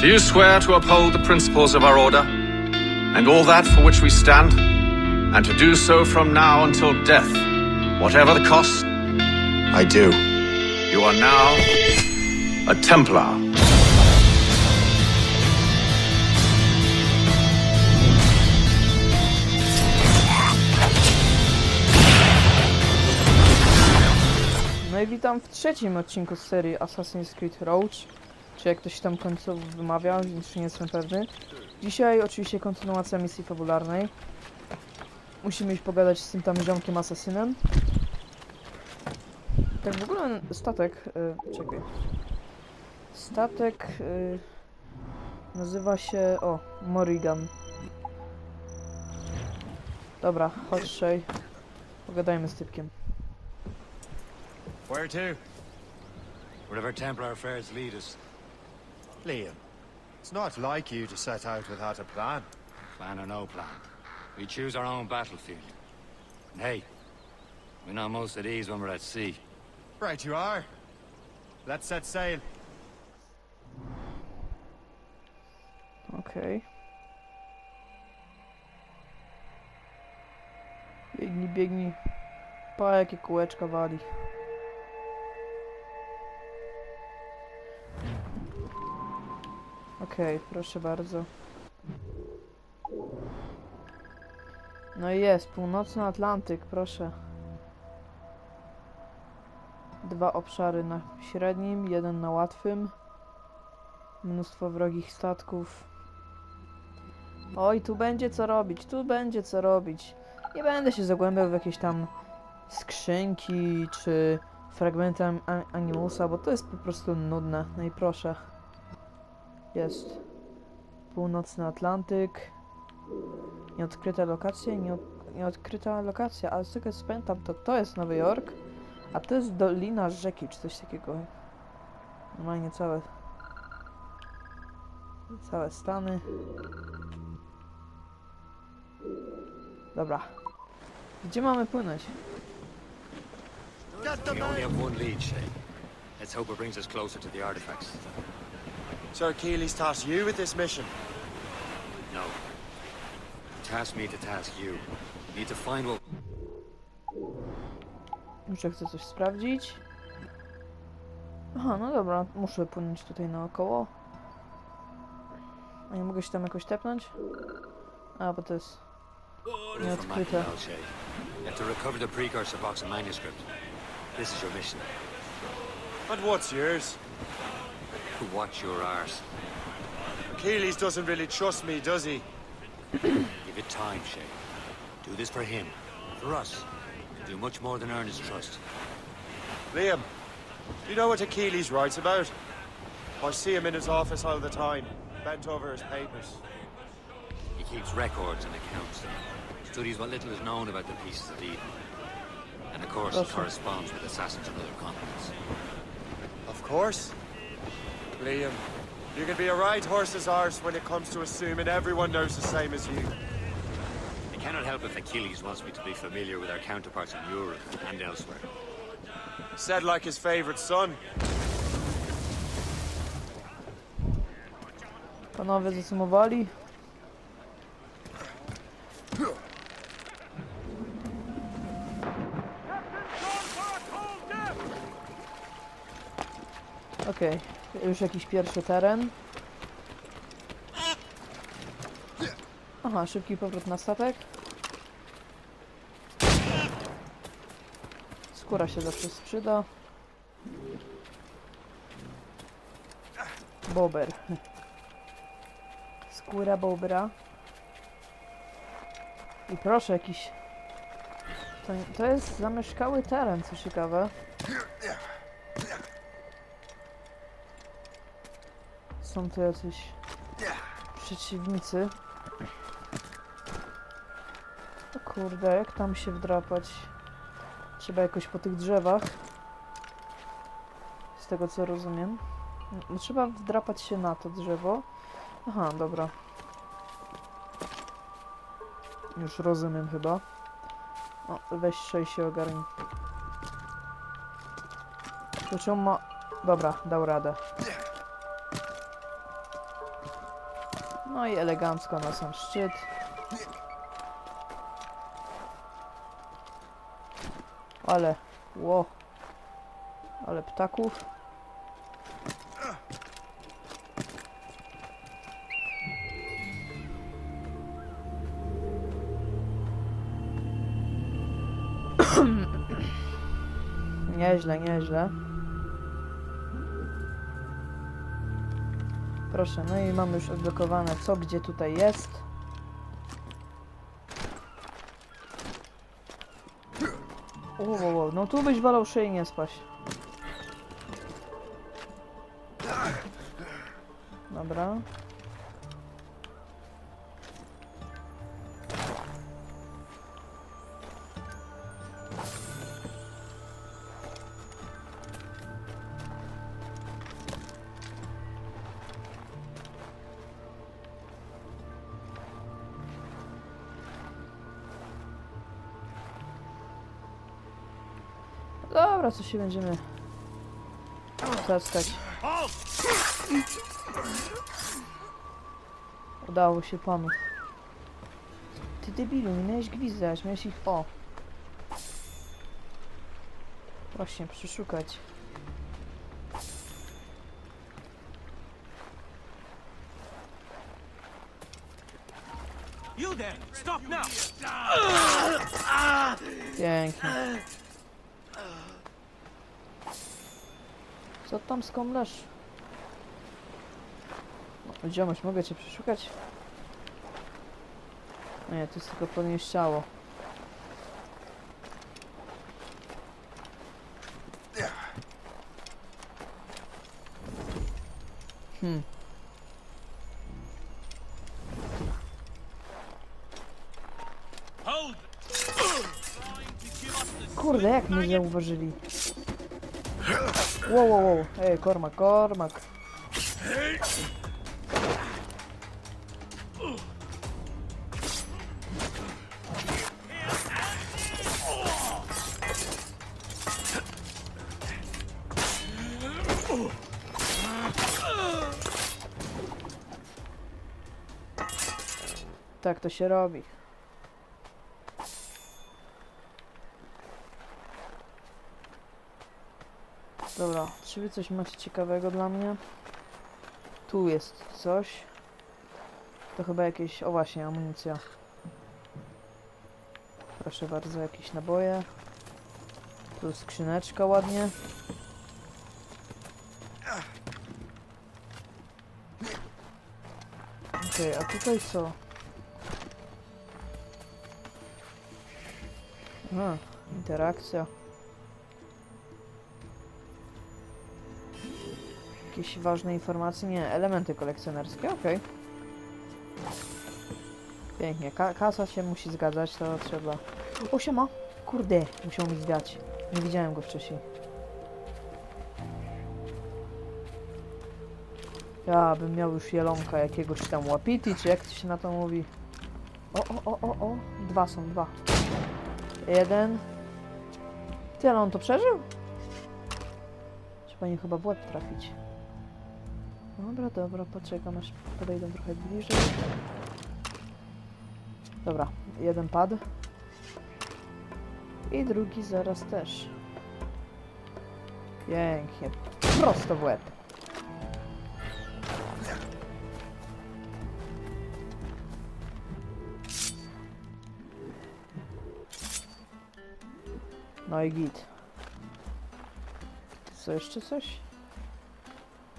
Do you swear to uphold the principles of our order and all that for which we stand, and to do so from now until death, whatever the cost? I do. You are now a Templar. No i witam w trzecim odcinku z serii Assassin's Creed Roach, czy jak ktoś tam końcowo wymawia, jeszcze nie jestem pewny. Dzisiaj oczywiście kontynuacja misji fabularnej. Musimy iść pogadać z tym tam ziomkiem asasynem. Tak w ogóle statek, y, czekaj. Statek y, nazywa się, o, Morrigan. Dobra, chodź Shay. Pogadajmy z typkiem. Where to? Wherever Templar affairs lead us. Liam, it's not like you to set out without a plan. Plan or no plan. We choose our own battlefield. And hey, we're not most at ease when we're at sea. Right you are. Let's set sail. Okej. Biegnij, biegnij. Pa, jakie kółeczka wali. Okej, proszę bardzo. No i jest, północny Atlantyk, proszę. Dwa obszary na średnim, jeden na łatwym. Mnóstwo wrogich statków. Oj, tu będzie co robić, tu będzie co robić. Nie będę się zagłębiał w jakieś tam skrzynki czy fragmenty an- an- Animusa, bo to jest po prostu nudne. No i proszę. Jest. Północny Atlantyk. Nieodkryta lokacja, nie, nieodkryta lokacja, ale z tego co pamiętam, to to jest Nowy Jork, a to jest Dolina Rzeki, czy coś takiego. Normalnie całe całe Stany. Dobra. Gdzie mamy płynąć? We only have one lead, Shay. Let's hope it brings us closer to the artifacts. Sir Keely's tasked you with this mission. No. He tasked me to task you. We need to find what... Muszę chcę coś sprawdzić. Aha, no dobra, muszę płynąć tutaj naokoło. A nie mogę się tam jakoś tepnąć? A, bo to jest... from Nieodkryte. Machiavel, Shay. You have to recover the precursor box of manuscript. This is your mission. And what's yours? To watch your arse. Keely's doesn't really trust me, does he? Give it time, Shay. Do this for him. For us. Do much more than earn his trust. Liam, do you know what Achilles writes about? I see him in his office all the time, bent over his papers. He keeps records and accounts. Studies what little is known about the pieces of Eden. And of course, he Awesome. corresponds with assassins on other continents. Of course. Liam, you can be a right horse's arse when it comes to assuming everyone knows the same as you. I cannot help if Achilles wants me to be familiar with our counterparts in Europe and elsewhere. Said like his favorite son. Panowie zasumowali? Okej, już jakiś pierwszy teren. Aha, szybki powrót na statek. Skóra się zawsze sprzyda. Bober. Skóra bobra. I proszę, jakiś... To, to jest zamieszkały teren, co ciekawe. Są tu jacyś przeciwnicy. O kurde, jak tam się wdrapać? Trzeba jakoś po tych drzewach. Z tego co rozumiem. No, Trzeba wdrapać się na to drzewo. Aha, dobra. Już rozumiem chyba. O, weź szej się ogarnij. Czemu ma... Dobra, dał radę. No i elegancko na sam szczyt. Ale, ło. Ale ptaków. Nieźle, nieźle. Proszę, no i mamy już odblokowane co gdzie tutaj jest. O, no tu byś wolał szyi nie spaść. Dobra, co się będziemy zaskać. Udało się panu. Ty debilu, miałeś gwizdać, miałeś ich... O! Właśnie, przeszukać. You there! Stop now! Pięknie. Co tam skomlesz? No, mogę cię przeszukać? Nie, to jest tylko podnieść ciało. Hmm. Kurde, jak mnie zauważyli? Wow, wow, wow. Ej, kormak, kormak. Tak to się robi. Dobra, czy wy coś macie ciekawego dla mnie? Tu jest coś. To chyba jakieś, o właśnie, amunicja. Proszę bardzo, jakieś naboje. Tu skrzyneczka ładnie. Okej, a tutaj co? Aha, interakcja. Jakieś ważne informacje? Nie, elementy kolekcjonerskie, okej. Pięknie, Ka kasa się musi zgadzać, to trzeba... O, siema! Kurde, musiał mi zwiać. Nie widziałem go wcześniej. Ja bym miał już jelonka jakiegoś tam łapiti, czy jak to się na to mówi. O, o, o, o, o. Dwa są, dwa. Jeden. Ty, ale on to przeżył? Trzeba nie chyba w łeb trafić. Dobra, dobra, poczekam aż podejdę trochę bliżej. Dobra, jeden pad. I drugi zaraz też. Pięknie. Prosto w łeb. No i git. Co jeszcze coś?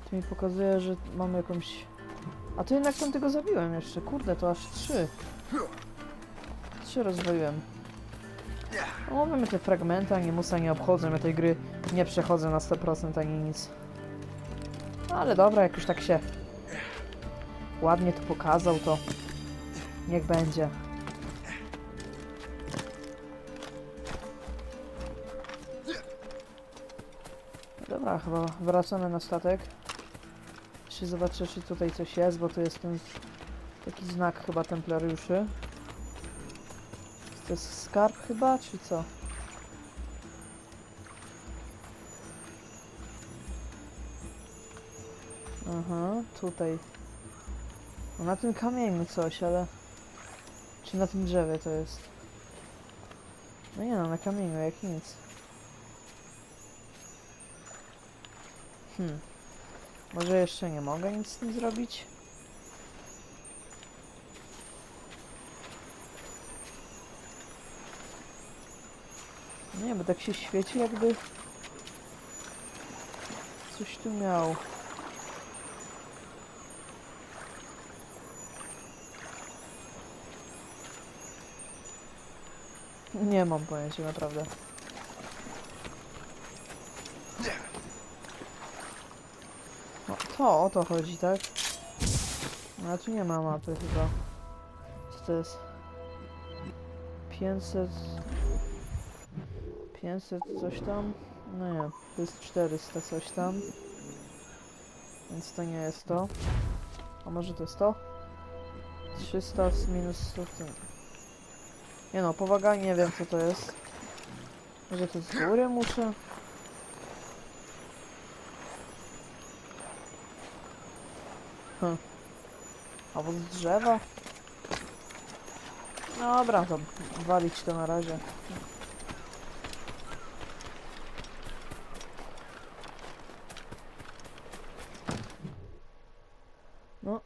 To mi pokazuje, że mam jakąś... A to jednak tam tego zabiłem jeszcze. Kurde, to aż trzy. Trzy rozwoiłem. No, mamy te fragmenty, ani musa nie obchodzą. Ja tej gry nie przechodzę na 100% ani nic. Ale dobra, jak już tak się ładnie to pokazał, to niech będzie. Dobra, chyba wracamy na statek. Jeszcze zobaczę, czy tutaj coś jest, bo tu jest ten taki znak chyba templariuszy. To jest skarb chyba, czy co? Aha, tutaj No na tym kamieniu coś, ale... Czy na tym drzewie to jest? No nie no, na kamieniu, jak nic. Hmm. Może jeszcze nie mogę nic z tym zrobić? Nie, bo tak się świeci jakby... Coś tu miał. Nie mam pojęcia, naprawdę. No to o to chodzi, tak? No a tu nie ma mapy chyba. Co to jest? 500... 500 coś tam? No nie, to jest 400 coś tam. Więc to nie jest to. A może to jest to? 300 z minus 100. to- Nie no, powaga nie wiem co to jest. Może to z góry muszę? Hm. Albo z drzewa? Dobra, to walić to na razie. No.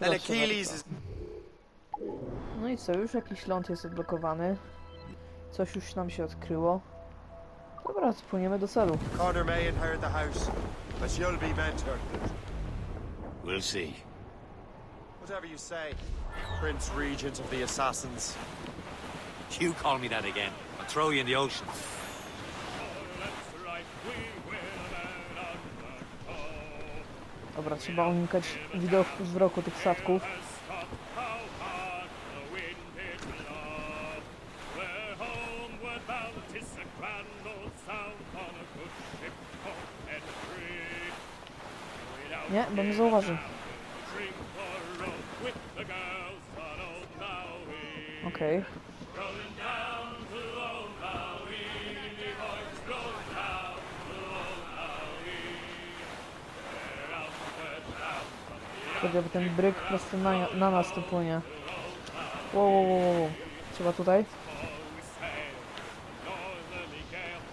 Achilles is No i co, już jakiś ląd jest odblokowany. Coś już nam się odkryło. Dobra, to płyniemy do celu. Connor may inherit the house, but be mentored. We'll see. Whatever you say, Prince Regent of the Assassins. You call me that again. I'll throw you in the ocean. Dobra, trzeba unikać widoku wzroku tych statków. Nie, bo mnie zauważy. Okej. Kurde, bo ten bryk prosto na, na nas tu płynie. Wow, wow, wow. Trzeba tutaj?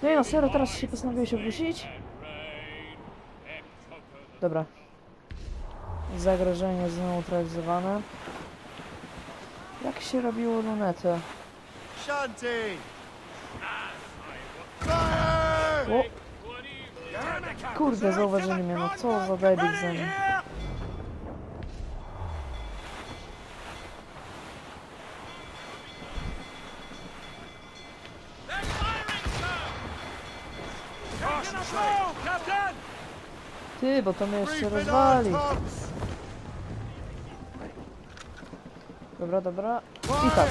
Nie no, serio, teraz się postanowiłeś obrócić? Dobra. Zagrożenie zneutralizowane. Jak się robiło lunetę? Shanti! Fire! O! Kurde, zauważyli mnie, no co za debil ze mnie. Ty, bo to mnie jeszcze rozwali. Dobra, dobra. I tak.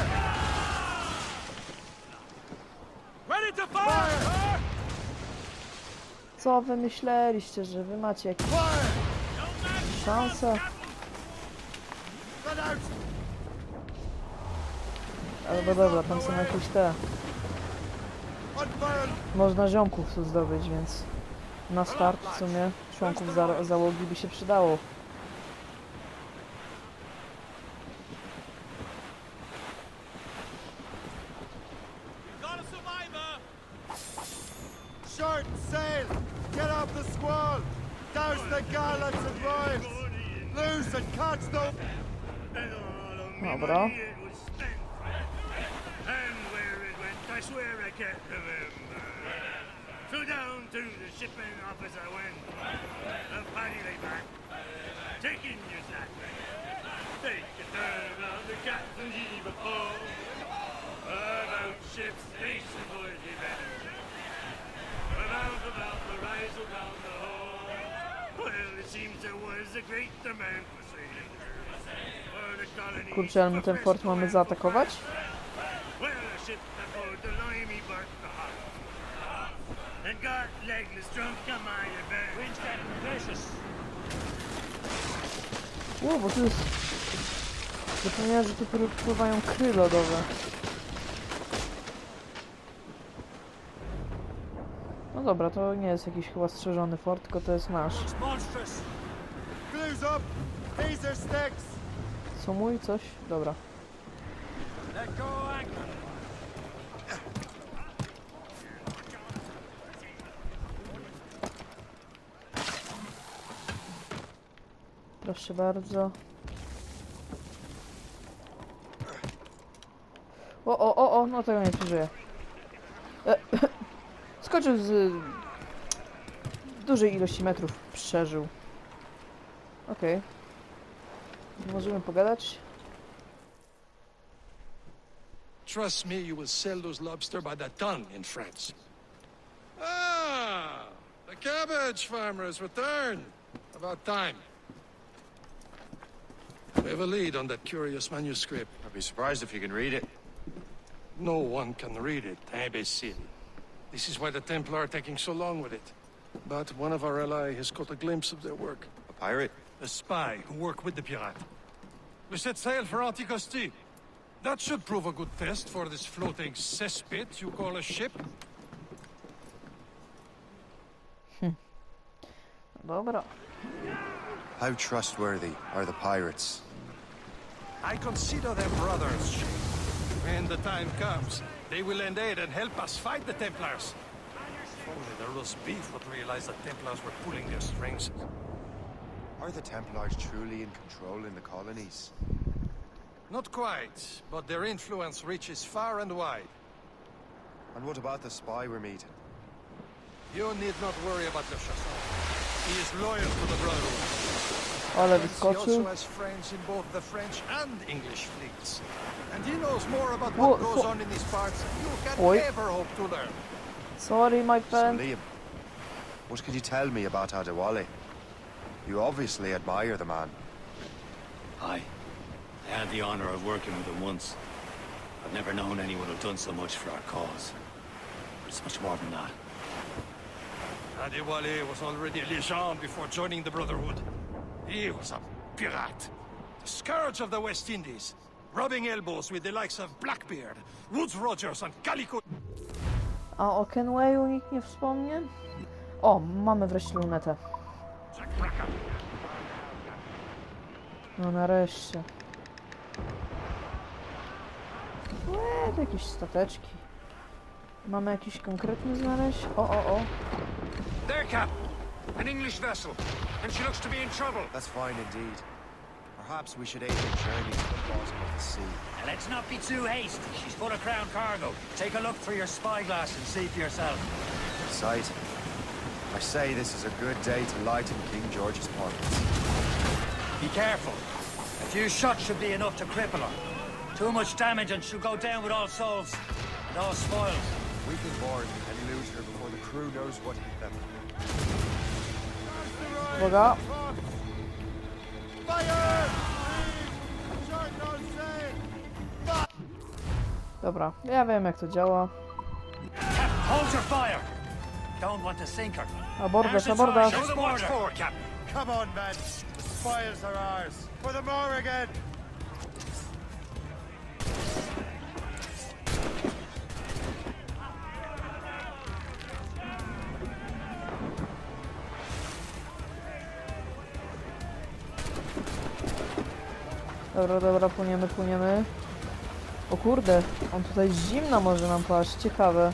Co wy myśleliście, że wy macie jakieś szanse? Albo dobra, tam są jakieś te... Można ziomków tu zdobyć, więc... Na start w sumie członków za załogi by się przydało. Sack. Take a turn on the captain's heave ho. About ship's station for Kurczę, ale my ten fort mamy zaatakować? well, a ship aboard the limey bark the heart. And got legless drunk on my advance. Wind's getting vicious. O, bo tu jest... Zapomniałem, że tu pły- pływają kry lodowe. Dobra, to nie jest jakiś chyba strzeżony fort, tylko to jest nasz. Co mój? Coś? Dobra. Proszę bardzo. O, o, o, o, no tego nie przeżyję. Skoczył z dużej ilości metrów. Przeżył. Okej. Możemy pogadać? Trust me, you will sell those lobster by the ton in France. Ah, the cabbage farmer has returned. About time. We have a lead on that curious manuscript. I'd be surprised if you can read it. No one can read it, imbecile. This is why the Templar are taking so long with it. But one of our ally has caught a glimpse of their work. A pirate? A spy who worked with the pirate. We set sail for Anticosti. That should prove a good test for this floating cesspit you call a ship. Hmm. Dobra. How trustworthy are the pirates? I consider them brothers, Shay. When the time comes, they will lend aid and help us fight the Templars. If only the roast beef would realize the Templars were pulling their strings. Are the Templars truly in control in the colonies? Not quite, but their influence reaches far and wide. And what about the spy we're meeting? You need not worry about the Chasson. He is loyal to the Brotherhood. Ale ever hope to learn. Sorry, my friend. So, Liam, what can you tell me about Adewale? You obviously admire the man. I, I had the honor of working with him once. I've never known anyone who'd done so much for our cause. But it's much more than that. Adewale was already a legend before joining the Brotherhood. He was a pirate. The scourge of the West Indies. Rubbing elbows with the likes of Blackbeard, Woods Rogers and Calico... A o Kenwayu nikt nie wspomnie? O, mamy wreszcie lunetę. No nareszcie. Łe, to jakieś stateczki. Mamy jakiś konkretny znaleźć? O, o, o. There, Cap! An English vessel, and she looks to be in trouble. That's fine indeed. Perhaps we should aid a journey to the bottom of the sea. Now, let's not be too hasty. She's full of crown cargo. Take a look through your spyglass and see for yourself. Sight. I say this is a good day to lighten King George's pockets. Be careful. A few shots should be enough to cripple her. Too much damage and she'll go down with all souls and all spoils. We can board and lose her before the crew knows what hit them. Uwaga. Dobra, ja wiem jak to działa. Abordaż, abordaż. Come on, men! Spoils are ours! For the Morrigan! Dobra, dobra, płyniemy, płyniemy. O kurde, on tutaj z zimna może nam paść, ciekawe.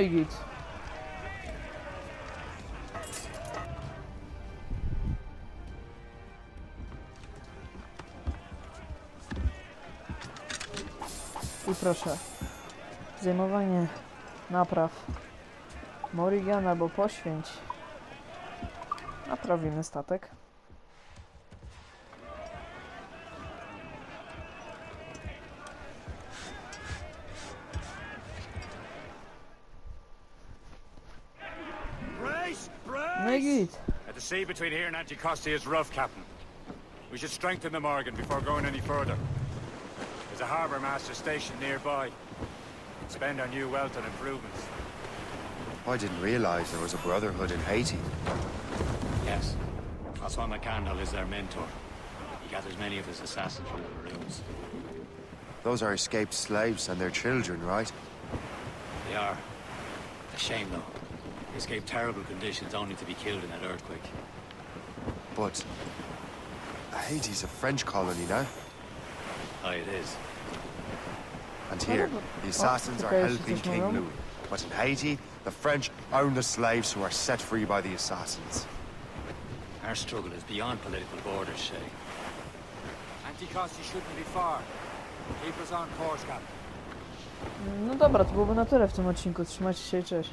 I git. I proszę. Zajmowanie napraw. Morrigan albo poświęć. Naprawimy statek. Sea between here and Anticosti is rough, Captain. We should strengthen the Morgan before going any further. There's a harbour master stationed nearby. Spend our new wealth on improvements. I didn't realize there was a brotherhood in Haiti. Yes. That's why McCandle is their mentor. He gathers many of his assassins from the ruins. Those are escaped slaves and their children, right? They are. A shame, though. They escaped terrible conditions only to be killed in that earthquake. But Haiti's a French colony now, Aye, it is. and here the assassins are helping King. Louis. But in Haiti, the French own the slaves who are set free by the assassins. Our struggle is beyond political borders, Shay. Anticosti shouldn't be far. Keep us on course, Captain. No dobra, to byłoby na tyle w tym odcinku. Trzymajcie się i cześć.